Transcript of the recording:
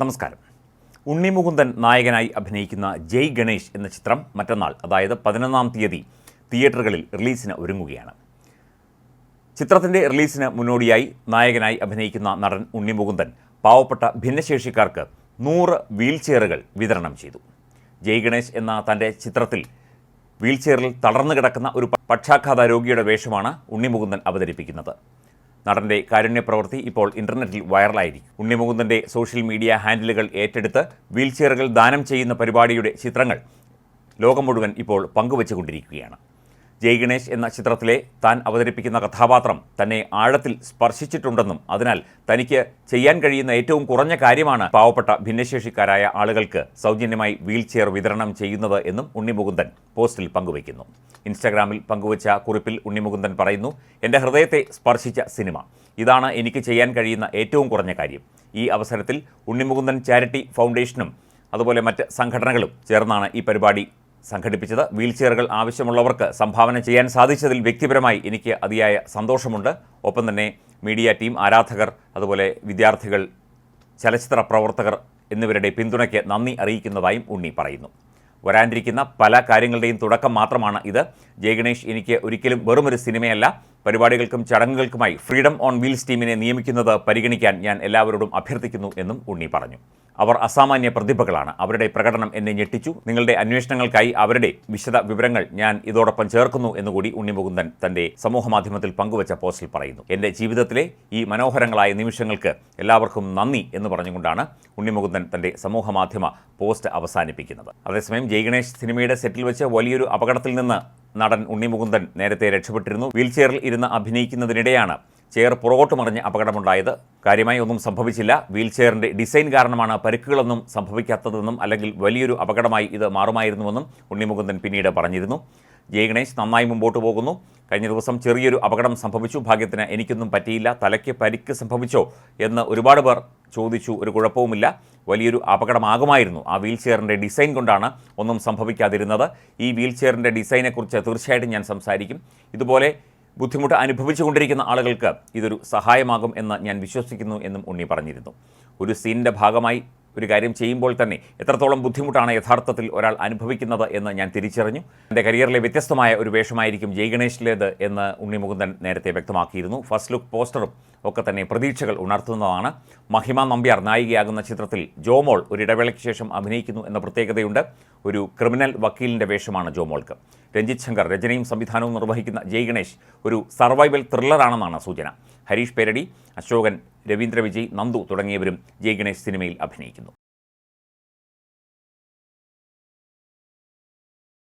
നമസ്കാരം. ഉണ്ണി മുകുന്ദൻ നായകനായി അഭിനയിക്കുന്ന ജയ് ഗണേഷ് എന്ന ചിത്രം മറ്റന്നാൾ അതായത് പതിനൊന്നാം തീയതി തിയേറ്ററുകളിൽ റിലീസിന് ഒരുങ്ങുകയാണ്. ചിത്രത്തിന്റെ റിലീസിന് മുന്നോടിയായി നായകനായി അഭിനയിക്കുന്ന നടൻ ഉണ്ണി മുകുന്ദൻ പാവപ്പെട്ട ഭിന്നശേഷിക്കാർക്ക് നൂറ് വീൽചെയറുകൾ വിതരണം ചെയ്തു. ജയ് ഗണേഷ് എന്ന തന്റെ ചിത്രത്തിൽ വീൽചെയറിൽ തളർന്നു കിടക്കുന്ന ഒരു പക്ഷാഘാത രോഗിയുടെ വേഷമാണ് ഉണ്ണിമുകുന്ദൻ അവതരിപ്പിക്കുന്നത്. നടന്റെ കാരുണ്യ പ്രവൃത്തി ഇപ്പോൾ ഇന്റർനെറ്റിൽ വൈറലായിരിക്കും. ഉണ്ണിമുകുന്ദന്റെ സോഷ്യൽ മീഡിയ ഹാൻഡിലുകൾ ഏറ്റെടുത്ത് വീൽചെയറുകൾ ദാനം ചെയ്യുന്ന പരിപാടിയുടെ ചിത്രങ്ങൾ ലോകം മുഴുവൻ ഇപ്പോൾ പങ്കുവച്ചുകൊണ്ടിരിക്കുകയാണ്. ജയ് ഗണേഷ് എന്ന ചിത്രത്തിലെ താൻ അവതരിപ്പിക്കുന്ന കഥാപാത്രം തന്നെ ആഴത്തിൽ സ്പർശിച്ചിട്ടുണ്ടെന്നും അതിനാൽ തനിക്ക് ചെയ്യാൻ കഴിയുന്ന ഏറ്റവും കുറഞ്ഞ കാര്യമാണ് പാവപ്പെട്ട ഭിന്നശേഷിക്കാരായ ആളുകൾക്ക് സൗജന്യമായി വീൽ ചെയർ വിതരണം ചെയ്യുന്നത് എന്നും ഉണ്ണിമുകുന്ദൻ പോസ്റ്റിൽ പങ്കുവയ്ക്കുന്നു. ഇൻസ്റ്റാഗ്രാമിൽ പങ്കുവച്ച കുറിപ്പിൽ ഉണ്ണിമുകുന്ദൻ പറയുന്നു എന്റെ ഹൃദയത്തെ സ്പർശിച്ച സിനിമ. ഇതാണ് എനിക്ക് ചെയ്യാൻ കഴിയുന്ന ഏറ്റവും കുറഞ്ഞ കാര്യം. ഈ അവസരത്തിൽ ഉണ്ണിമുകുന്ദൻ ചാരിറ്റി ഫൗണ്ടേഷനും അതുപോലെ മറ്റ് സംഘടനകളും ചേർന്നാണ് ഈ പരിപാടി സംഘടിപ്പിച്ചത്. വീൽചെയറുകൾ ആവശ്യമുള്ളവർക്ക് സംഭാവന ചെയ്യാൻ സാധിച്ചതിൽ വ്യക്തിപരമായി എനിക്ക് അതിയായ സന്തോഷമുണ്ട്. ഒപ്പം തന്നെ മീഡിയ ടീം ആരാധകർ അതുപോലെ വിദ്യാർത്ഥികൾ ചലച്ചിത്ര പ്രവർത്തകർ എന്നിവരുടെ പിന്തുണയ്ക്ക് നന്ദി അറിയിക്കുന്നതായും ഉണ്ണി പറയുന്നു. വരാനിരിക്കുന്ന പല കാര്യങ്ങളുടെയും തുടക്കം മാത്രമാണ് ഇത്. ജയഗണേഷ് എനിക്ക് ഒരിക്കലും വെറുമൊരു സിനിമയല്ല. പരിപാടികൾക്കും ചടങ്ങുകൾക്കുമായി ഫ്രീഡം ഓൺ വീൽസ് ടീമിനെ നിയമിക്കുന്നത് പരിഗണിക്കാൻ ഞാൻ എല്ലാവരോടും അഭ്യർത്ഥിക്കുന്നു എന്നും ഉണ്ണി പറഞ്ഞു. അവർ അസാമാന്യ പ്രതിഭകളാണ്. അവരുടെ പ്രകടനം എന്നെ ഞെട്ടിച്ചു. നിങ്ങളുടെ അന്വേഷണങ്ങൾക്കായി അവരുടെ വിശദ വിവരങ്ങൾ ഞാൻ ഇതോടൊപ്പം ചേർക്കുന്നു എന്നുകൂടി ഉണ്ണിമുകുന്ദൻ തന്റെ സമൂഹമാധ്യമത്തിൽ പങ്കുവച്ച പോസ്റ്റിൽ പറയുന്നു. എന്റെ ജീവിതത്തിലെ ഈ മനോഹരങ്ങളായ നിമിഷങ്ങൾക്ക് എല്ലാവർക്കും നന്ദി എന്ന് പറഞ്ഞുകൊണ്ടാണ് ഉണ്ണിമുകുന്ദൻ തന്റെ സമൂഹമാധ്യമ പോസ്റ്റ് അവസാനിപ്പിക്കുന്നത്. അതേസമയം ജയഗണേഷ് സിനിമയുടെ സെറ്റിൽ വെച്ച് വലിയൊരു അപകടത്തിൽ നിന്ന് നടൻ ഉണ്ണിമുകുന്ദൻ നേരത്തെ രക്ഷപ്പെട്ടിരുന്നു. വീൽചെയറിൽ ഇരുന്ന് അഭിനയിക്കുന്നതിനിടെയാണ് ചെയർ പുറകോട്ട് മറിഞ്ഞ് അപകടമുണ്ടായത്. കാര്യമായി ഒന്നും സംഭവിച്ചില്ല. വീൽചെയറിന്റെ ഡിസൈൻ കാരണമാണ് പരിക്കുകളൊന്നും സംഭവിക്കാത്തതെന്നും അല്ലെങ്കിൽ വലിയൊരു അപകടമായി ഇത് മാറുമായിരുന്നുവെന്നും ഉണ്ണിമുകുന്ദൻ പിന്നീട് പറഞ്ഞിരുന്നു. ജയ ഗണേഷ് നന്നായി മുമ്പോട്ട് പോകുന്നു. കഴിഞ്ഞ ദിവസം ചെറിയൊരു അപകടം സംഭവിച്ചു. ഭാഗ്യത്തിന് എനിക്കൊന്നും പറ്റിയില്ല. തലയ്ക്ക് പരിക്ക് സംഭവിച്ചോ എന്ന് ഒരുപാട് പേർ ചോദിച്ചു. ഒരു കുഴപ്പവുമില്ല. വലിയൊരു അപകടമാകുമായിരുന്നു. ആ വീൽ ചെയറിന്റെ ഡിസൈൻ കൊണ്ടാണ് ഒന്നും സംഭവിക്കാതിരുന്നത്. ഈ വീൽ ചെയറിന്റെ ഡിസൈനെക്കുറിച്ച് തീർച്ചയായിട്ടും ഞാൻ സംസാരിക്കും. ഇതുപോലെ ബുദ്ധിമുട്ട് അനുഭവിച്ചുകൊണ്ടിരിക്കുന്ന ആളുകൾക്ക് ഇതൊരു സഹായമാകും എന്ന് ഞാൻ വിശ്വസിക്കുന്നു എന്നും ഉണ്ണി പറഞ്ഞിരുന്നു. ഒരു സീനിന്റെ ഭാഗമായി ഒരു കാര്യം ചെയ്യുമ്പോൾ തന്നെ എത്രത്തോളം ബുദ്ധിമുട്ടാണ് യഥാർത്ഥത്തിൽ ഒരാൾ അനുഭവിക്കുന്നത് എന്ന് ഞാൻ തിരിച്ചറിഞ്ഞു. എന്റെ കരിയറിലെ വ്യത്യസ്തമായ ഒരു വേഷമായിരിക്കും ജയ് ഗണേഷിലേത് എന്ന് ഉണ്ണി മുകുന്ദൻ നേരത്തെ വ്യക്തമാക്കിയിരുന്നു. ഫസ്റ്റ് ലുക്ക് പോസ്റ്ററും ഒക്കെ തന്നെ പ്രതീക്ഷകൾ ഉണർത്തുന്നതാണ്. മഹിമ നമ്പ്യാർ നായികയാകുന്ന ചിത്രത്തിൽ ജോമോൾ ഒരു ഇടവേളയ്ക്ക് ശേഷം അഭിനയിക്കുന്നു എന്ന പ്രത്യേകതയുണ്ട്. ഒരു ക്രിമിനൽ വക്കീലിന്റെ വേഷമാണ് ജോമോൾക്ക് രഞ്ജിത് ശങ്കർ രചനയും സംവിധാനവും നിർവഹിക്കുന്ന ജയ് ഗണേഷ് ഒരു സർവൈവൽ ത്രില്ലറാണെന്നാണ് സൂചന. ഹരീഷ് പേരടി അശോകൻ രവീന്ദ്ര വിജയ് നന്ദു തുടങ്ങിയവരും ജയ് ഗണേശ് സിനിമയിൽ അഭിനയിക്കുന്നു.